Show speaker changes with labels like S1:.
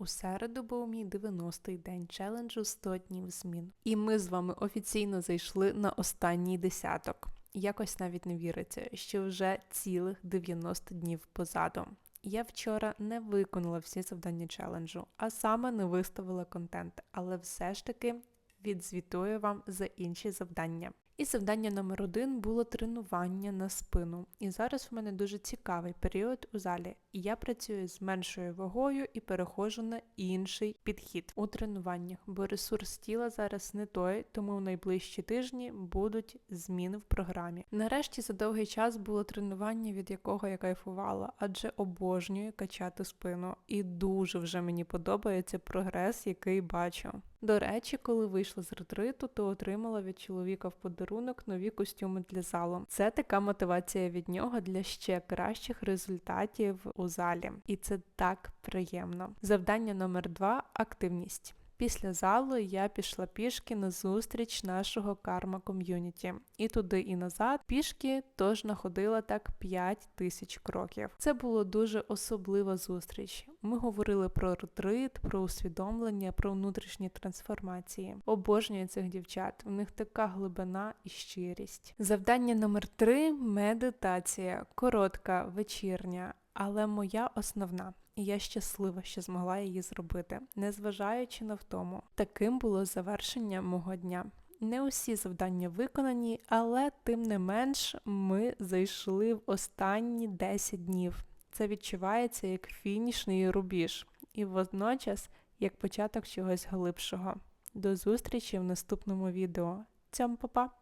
S1: У середу був мій 90-й день челенджу 100 днів змін. І ми з вами офіційно зайшли на останній десяток. Якось навіть не віриться, що вже цілих 90 днів позаду. Я вчора не виконала всі завдання челенджу, а саме не виставила контент, але все ж таки відзвітую вам за інші завдання. І завдання номер один було тренування на спину. І зараз в мене дуже цікавий період у залі. І я працюю з меншою вагою і переходжу на інший підхід у тренуваннях, бо ресурс тіла зараз не той, тому в найближчі тижні будуть зміни в програмі. Нарешті за довгий час було тренування, від якого я кайфувала, адже обожнюю качати спину. І дуже вже мені подобається прогрес, який бачу. До речі, коли вийшла з ретриту, то отримала від чоловіка в подарунок нові костюми для залу. Це така мотивація від нього для ще кращих результатів у залі, і це так приємно. Завдання номер два активність. Після залу я пішла пішки на зустріч нашого карма ком'юніті. І туди, і назад пішки тож находила так 5 тисяч кроків. Це було дуже особлива зустріч. Ми говорили про ретрит, про усвідомлення, про внутрішні трансформації. Обожнюю цих дівчат. У них така глибина і щирість. Завдання номер три медитація, коротка, вечірня. Але моя основна, і я щаслива, що змогла її зробити, незважаючи на втому. Таким було завершення мого дня. Не усі завдання виконані, але тим не менш ми зайшли в останні 10 днів. Це відчувається як фінішний рубіж, і водночас як початок чогось глибшого. До зустрічі в наступному відео. Цьом, па-па!